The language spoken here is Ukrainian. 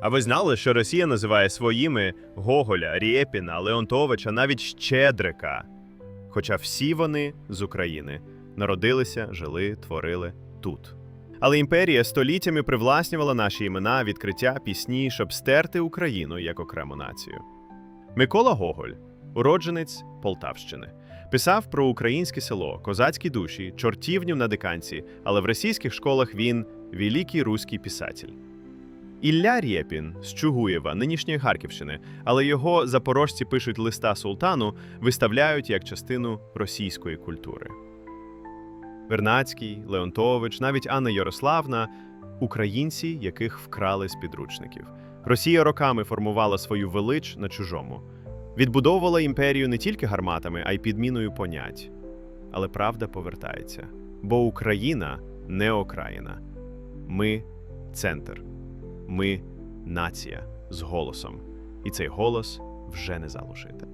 А ви знали, що Росія називає своїми Гоголя, Рєпіна, Леонтовича, навіть Щедрика? Хоча всі вони з України народилися, жили, творили тут. Але імперія століттями привласнювала наші імена, відкриття, пісні, щоб стерти Україну як окрему націю. Микола Гоголь, уродженець Полтавщини, писав про українське село, козацькі душі, чортівню на диканці, але в російських школах він великий руський писатель. Ілля Рєпін з Чугуєва, нинішньої Харківщини, але його запорожці пишуть листа султану, виставляють як частину російської культури. Вернацький, Леонтович, навіть Анна Ярославна українці, яких вкрали з підручників. Росія роками формувала свою велич на чужому, відбудовувала імперію не тільки гарматами, а й підміною понять. Але правда повертається, бо Україна не окраїна. Ми центр. Ми нація з голосом. І цей голос вже не залишити.